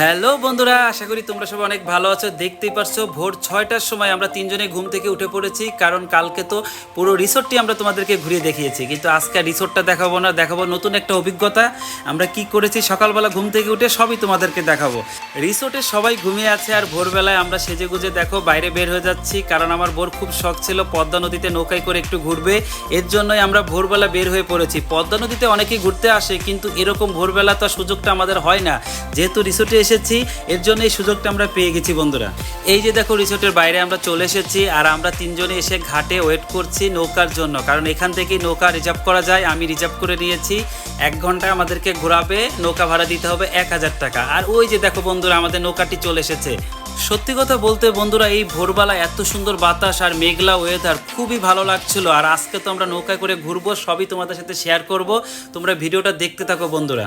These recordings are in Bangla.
হ্যালো বন্ধুরা, আশা করি তোমরা সবাই অনেক ভালো আছো। দেখতেই পারছ, ভোর ছয়টার সময় আমরা তিনজনে ঘুম থেকে উঠে পড়েছি, কারণ কালকে তো পুরো রিসোর্টটি আমরা তোমাদেরকে ঘুরিয়ে দেখিয়েছি। কিন্তু আজকে রিসোর্টটা দেখাবো না, দেখাবো নতুন একটা অভিজ্ঞতা। আমরা কি করেছি, সকালবেলা ঘুম থেকে উঠে সবই তোমাদেরকে দেখাবো। রিসোর্টে সবাই ঘুমিয়ে আছে আর ভোরবেলায় আমরা সেজে গুজে দেখো, বাইরে বের হয়ে যাচ্ছি, কারণ আমার বোর খুব শখ ছিল পদ্মা নদীতে নৌকায় করে একটু ঘুরবে। এর জন্যই আমরা ভোরবেলা বের হয়ে পড়েছি। পদ্মা নদীতে অনেকেই ঘুরতে আসে, কিন্তু এরকম ভোরবেলা তো সুযোগটা আমাদের হয় না। যেহেতু রিসোর্টে এসেছি, এর জন্য এই সুযোগটা আমরা পেয়ে গেছি বন্ধুরা। এই যে দেখো রিসোর্টের বাইরে আমরা চলে এসেছি আর আমরা তিনজনে এসে ঘাটে ওয়েট করছি নৌকার জন্য। কারণ এখান থেকেই নৌকা রিজার্ভ করা যায়, আমি রিজার্ভ করে নিয়েছি। এক ঘণ্টা আমাদেরকে ঘোরাবে, নৌকা ভাড়া দিতে হবে এক হাজার টাকা। আর ওই যে দেখো বন্ধুরা, আমাদের নৌকাটি চলে এসেছে। সত্যি কথা বলতে বন্ধুরা, এই ভোরবেলা এত সুন্দর বাতাস আর মেঘলা ওয়েদার খুবই ভালো লাগছিল। আর আজকে তো আমরা নৌকায় করে ঘুরবো, সবই তোমাদের সাথে শেয়ার করব। তোমরা ভিডিওটা দেখতে থাকো বন্ধুরা।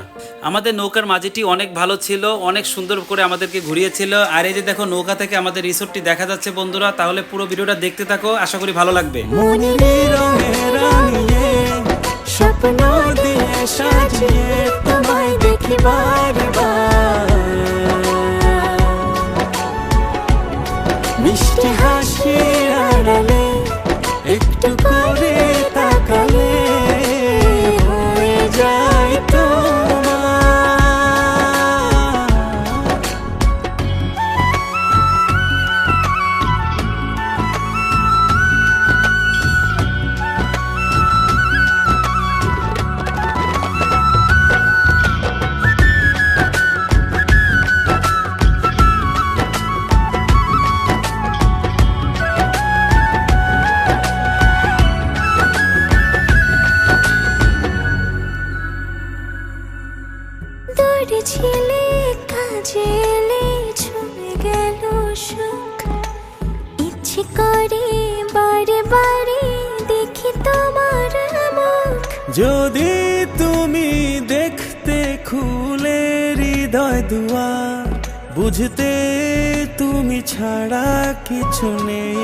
আমাদের নৌকার মাঝিটি অনেক ভালো ছিল, অনেক সুন্দর করে আমাদেরকে ঘুরিয়েছিল। আর এই যে দেখো, নৌকা থেকে আমাদের রিসোর্টটি দেখা যাচ্ছে বন্ধুরা, তাহলে পুরো ভিডিওটা দেখতে থাকো, আশা করি ভালো লাগবে। স্বপ্ন দিয়ে সাজিয়ে, তোমায় দেখি দূরে ছিলে কাজে ছুঁয়ে গেল সুখ। ইচ্ছে করে বারে বারে দেখি তোমার মুখ। যদি তুমি দেখতে খুলে হৃদয় দুয়ার বুঝতে তুমি ছাড়া কিছু নেই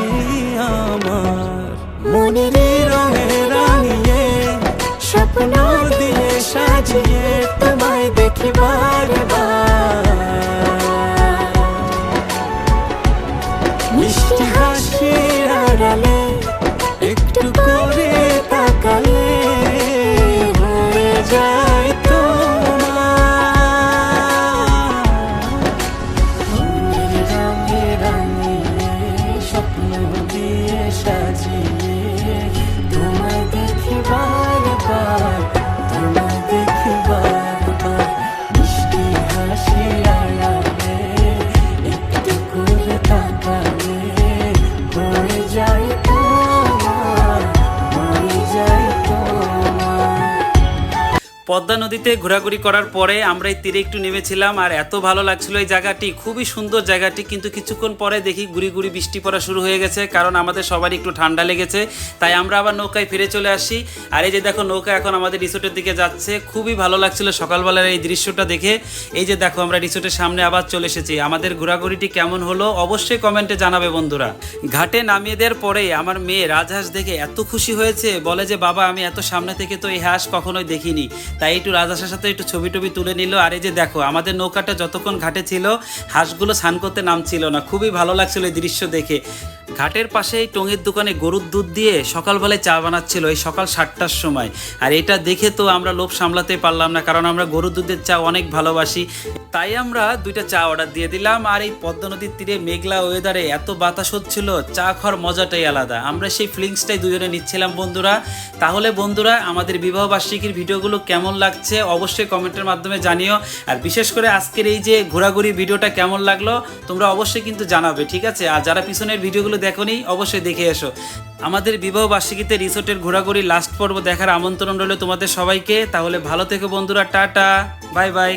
আমার। মনের রঙে রাঙিয়ে স্বপ্ন দিয়ে সাজিয়ে দেখি বারবার মিষ্টি হাসির আড়ালে একটু করে তাকালে হয়ে যায়। পদ্মা নদীতে ঘোরাঘুরি করার পরে আমরা এই তীরে একটু নেমেছিলাম আর এত ভালো লাগছিল এই জায়গাটি। খুবই সুন্দর জায়গাটি, কিন্তু কিছুক্ষণ পরে দেখি গুড়ি গুড়ি বৃষ্টি পড়া শুরু হয়ে গেছে, কারণ আমাদের সবারই একটু ঠান্ডা লেগেছে, তাই আমরা আবার নৌকায় ফিরে চলে আসি। আর এই যে দেখো, নৌকা এখন আমাদের রিসোর্টের দিকে যাচ্ছে, খুবই ভালো লাগছিল সকালবেলার এই দৃশ্যটা দেখে। এই যে দেখো, আমরা রিসোর্টের সামনে আবার চলে এসেছি। আমাদের ঘোরাঘুরিটি কেমন হলো অবশ্যই কমেন্টে জানাবে বন্ধুরা। ঘাটে নামিয়ে দেওয়ার পরে আমার মেয়ে রাজহাঁস দেখে এত খুশি হয়েছে, বলে যে, বাবা, আমি এত সামনে থেকে তো এই হাঁস কখনোই দেখিনি। তাই একটু রাজহাঁসের সাথে একটু ছবি টবি তুলে নিল। আর এই যে দেখো, আমাদের নৌকাটা যতক্ষণ ঘাটে ছিল, হাঁসগুলো স্নান করতে নামছিল না। খুবই ভালো লাগছিল এই দৃশ্য দেখে। ঘাটের পাশে এই টঙের দোকানে গরুর দুধ দিয়ে সকালবেলায় চা বানাচ্ছিল এই সকাল সাতটার সময়। আর এটা দেখে তো আমরা লোভ সামলাতে পারলাম না, কারণ আমরা গরুর দুধের চা অনেক ভালোবাসি। তাই আমরা দুইটা চা অর্ডার দিয়ে দিলাম আর এই পদ্মা নদীর তীরে মেঘলা ওয়েদারে এত বাতাস হচ্ছিল, চা খাওয়ার মজাটাই আলাদা। আমরা সেই ফিলিংসটাই দুজনে নিচ্ছিলাম, বন্ধুরা। তাহলে বন্ধুরা, আমাদের বিবাহ বার্ষিকীর ভিডিওগুলো কেমন লাগছে অবশ্যই কমেন্টের মাধ্যমে জানিও। আর বিশেষ করে আজকের এই যে ঘোরাঘুরি ভিডিওটা কেমন লাগল, তোমরা অবশ্যই কিন্তু জানাবে, ঠিক আছে? আর যারা পিছনের ভিডিওগুলো দেখোনি অবশ্যই দেখে এসো। আমাদের বিবাহ বার্ষিকীতে রিসোর্টের ঘোরাঘুরি লাস্ট পর্ব দেখার আমন্ত্রণ রইল তোমাদের সবাইকে। তাহলে ভালো থেকো বন্ধুরা, টাটা, বাই বাই।